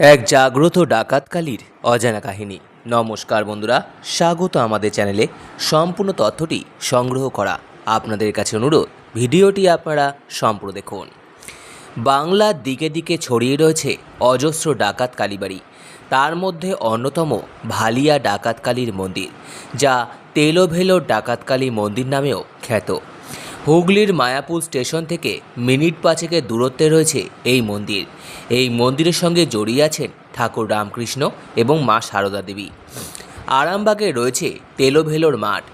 এক জাগ্রত ডাকাতকালীর অজানা কাহিনী। নমস্কার বন্ধুরা, স্বাগত আমাদের চ্যানেলে। সম্পূর্ণ তথ্যটি সংগ্রহ করা আপনাদের কাছে অনুরোধ, ভিডিওটি আপনারা সম্পূর্ণ দেখুন। বাংলার দিকে দিকে ছড়িয়ে রয়েছে অজস্র ডাকাত কালীবাড়ি। তার মধ্যে অন্যতম ভালিয়া ডাকাতকালীর মন্দির, যা তেলোভেলো ডাকাতকালী মন্দির নামেও খ্যাত। হুগলির মায়াপুর স্টেশন থেকে মিনিট পাঁচেকের দূরত্বে রয়েছে এই মন্দির। এই মন্দিরের সঙ্গে জড়িয়ে আছেন ঠাকুর রামকৃষ্ণ এবং মা সারদা দেবী। আরামবাগে রয়েছে তেলো ভেলোর মাঠ।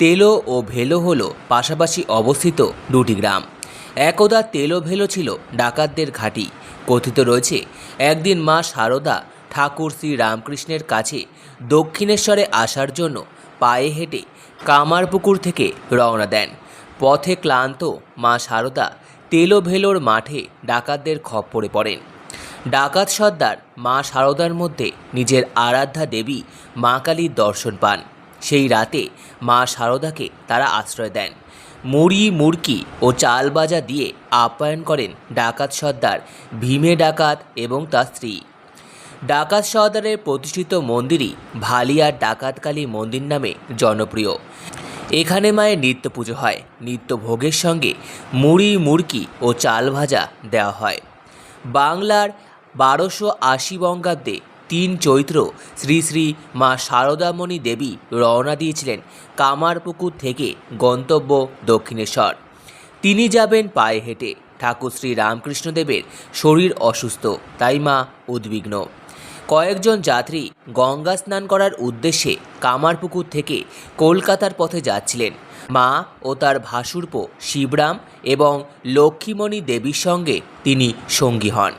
তেলো ও ভেলো হল পাশাপাশি অবস্থিত দুটি গ্রাম। একদা তেলো ভেলো ছিল ডাকাতদের ঘাঁটি। কথিত রয়েছে, একদিন মা সারদা ঠাকুর শ্রী রামকৃষ্ণের কাছে দক্ষিণেশ্বরে আসার জন্য পায়ে হেঁটে কামারপুকুর থেকে রওনা দেন। পথে ক্লান্ত মা সারদা তেলো ভেলোর মাঠে ডাকাতদের খপ্পরে পড়েন। ডাকাত সর্দার মা সারদার মধ্যে নিজের আরাধ্যা দেবী মা কালীর দর্শন পান। সেই রাতে মা সারদাকে তারা আশ্রয় দেন। মুড়ি মুরকি ও চাল বাজা দিয়ে আপ্যায়ন করেন ডাকাত সর্দার, ভীমে ডাকাত এবং তার স্ত্রী। ডাকাত সর্দারের প্রতিষ্ঠিত মন্দিরই ভালিয়ার ডাকাতকালী মন্দির নামে জনপ্রিয়। এখানে মায়ের নিত্য পুজো হয়। নিত্য ভোগের সঙ্গে মুড়ি, মুড়কি ও চাল ভাজা দেওয়া হয়। বাংলার বারোশো আশি বঙ্গাব্দে তিন চৈত্র শ্রী শ্রী মা শারদামণি দেবী রওনা দিয়েছিলেন কামারপুকুর থেকে গন্তব্য দক্ষিণেশ্বর। তিনি যাবেন পায়ে হেঁটে। ঠাকুর শ্রী রামকৃষ্ণদেবের শরীর অসুস্থ, তাই মা উদ্বিগ্ন। কয়েকজন যাত্রী গঙ্গা স্নান করার উদ্দেশ্যে কামারপুকুর থেকে কলকাতার পথে যাচ্ছিলেন। মা ও তার ভাসুরপো শিবরাম এবং লক্ষ্মীমণি দেবীর সঙ্গে তিনি সঙ্গী হন।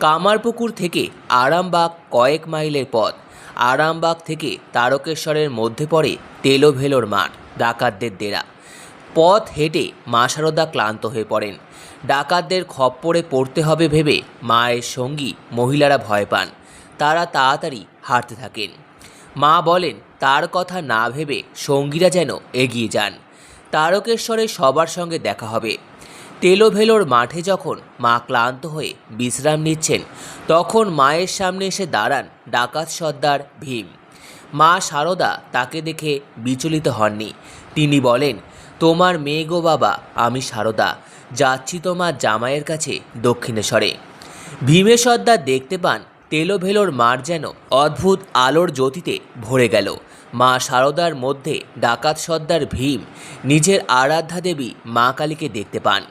কামারপুকুর থেকে আরামবাগ কয়েক মাইলের পথ। আরামবাগ থেকে তারকেশ্বরের মধ্যে পড়ে তেলোভেলোর মাঠ, ডাকাতদের ডেরা পথ হেঁটে মা সারদা ক্লান্ত হয়ে পড়েন। ডাকাতদের খপ্পরে পড়তে হবে ভেবে মায়ের সঙ্গী মহিলারা ভয় পান। তারা তাড়াতাড়ি হাঁটতে থাকেন। মা বলেন, তার কথা না ভেবে সঙ্গীরা যেন এগিয়ে যান। তারকেশ্বরে সবার সঙ্গে দেখা হবে। তেলোভেলোর মাঠে যখন মা ক্লান্ত হয়ে বিশ্রাম নিচ্ছেন, তখন মায়ের সামনে এসে দাঁড়ান ডাকাত সর্দার ভীম। মা সারদা তাকে দেখে বিচলিত হননি। তিনি বলেন, তোমার মেয়ে গো বাবা, আমি সারদা। যাচ্ছি তোমার জামাইয়ের কাছে দক্ষিণেশ্বরে। ভীমে সর্দার দেখতে পান তেলোভেলোর মাঠ যেন অদ্ভুত আলোর জ্যোতিতে ভরে গেল। মা সারদার মধ্যে ডাকাত সর্দার ভীম নিজের আরাধ্যা দেবী মা কালীকে দেখতে পান।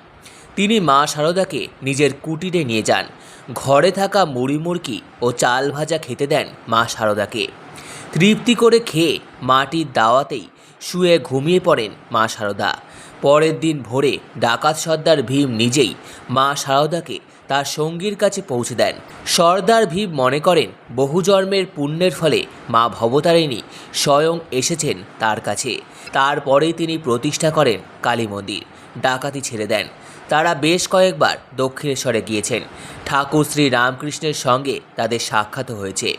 তিনি মা সারদাকে নিজের কুটিরে নিয়ে যান। ঘরে থাকা মুড়ি মুড়কি ও চাল ভাজা খেতে দেন মা সারদাকে। তৃপ্তি করে খেয়ে মাটির দাওয়াতেই শুয়ে ঘুমিয়ে পড়েন মা সারদা। পরের দিন ভোরে ডাকাত সর্দার ভীম নিজেই মা সারদাকে তার সঙ্গীর কাছে পৌঁছে দেন। সর্দার ভীম মনে করেন, বহু জন্মের পুণ্যের ফলে মা ভবতারিণী স্বয়ং এসেছেন তার কাছে। তারপরেই তিনি প্রতিষ্ঠা করেন কালী মন্দির। ডাকাতি ছেড়ে দেন। তারা বেশ কয়েকবার দক্ষিণেশ্বরে গিয়েছেন। ঠাকুর শ্রী রামকৃষ্ণের সঙ্গে তাদের সাক্ষাৎ হয়েছে।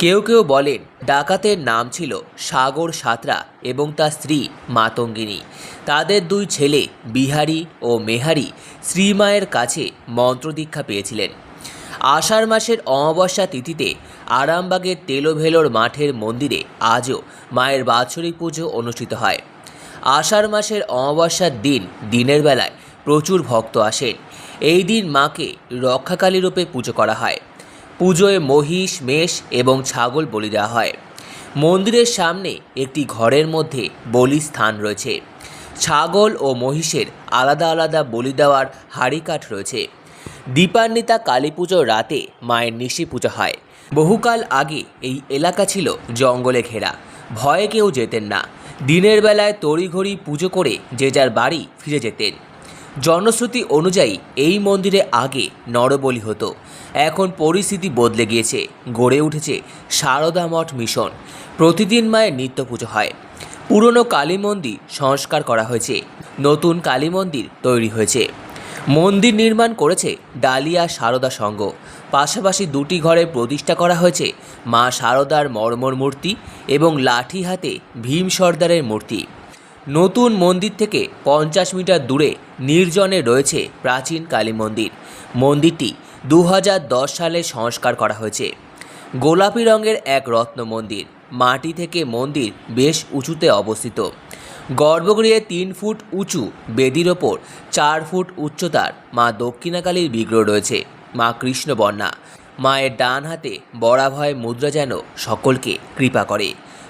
কেউ কেউ বলেন ডাকাতের নাম ছিল সাগর সাঁতরা এবং তার স্ত্রী মাতঙ্গিনী। তাদের দুই ছেলে বিহারি ও মেহারি শ্রীমায়ের কাছে মন্ত্রদীক্ষা পেয়েছিলেন। আষাঢ় মাসের অমাবস্যা তিথিতে আরামবাগের তেলোভেলোর মাঠের মন্দিরে আজও মায়ের বাৎসরিক পুজো অনুষ্ঠিত হয়। আষাঢ় মাসের অমাবস্যার দিন দিনের বেলায় প্রচুর ভক্ত আসেন। এই দিন মাকে রক্ষাকালী রূপে পুজো করা হয়। পুজোয় মহিষ, মেষ এবং ছাগল বলি দেওয়া হয়। মন্দিরের সামনে একটি ঘরের মধ্যে বলির স্থান রয়েছে। ছাগল ও মহিষের আলাদা আলাদা বলি দেওয়ার হাড়িকাঠ রয়েছে। দীপান্বিতা কালী পুজোর রাতে মায়ের নিশি পুজো হয়। বহুকাল আগে এই এলাকা ছিল জঙ্গলে ঘেরা। ভয়ে কেউ যেতেন না। দিনের বেলায় তড়িঘড়ি পুজো করে যে যার বাড়ি ফিরে যেতেন। জনশ্রুতি অনুযায়ী এই মন্দিরে আগে নরবলি হতো এখন পরিস্থিতি বদলে গিয়েছে, গড়ে উঠেছে সারদা মঠ মিশন। প্রতিদিন মায়ের নিত্য পুজো হয়। পুরনো কালী মন্দির সংস্কার করা হয়েছে, নতুন কালী মন্দির তৈরি হয়েছে। মন্দির নির্মাণ করেছে ডালিয়া সারদা সংঘ। পাশাপাশি দুটি ঘরে প্রতিষ্ঠা করা হয়েছে মা সারদার মর্মর মূর্তি এবং লাঠি হাতে ভীম সর্দারের মূর্তি। নতুন মন্দির থেকে পঞ্চাশ মিটার দূরে নির্জনে রয়েছে প্রাচীন কালী মন্দির। মন্দিরটি দু হাজার দশ সালে সংস্কার করা হয়েছে। গোলাপি রঙের এক রত্ন মন্দির। মাটি থেকে মন্দির বেশ উঁচুতে অবস্থিত। গর্ভগৃহে তিন ফুট উঁচু বেদির ওপর চার ফুট উচ্চতার মা দক্ষিণাকালীর বিগ্রহ রয়েছে। মা কৃষ্ণবর্ণা। মায়ের ডান হাতে বরাভয় মুদ্রা যেন সকলকে কৃপা করে।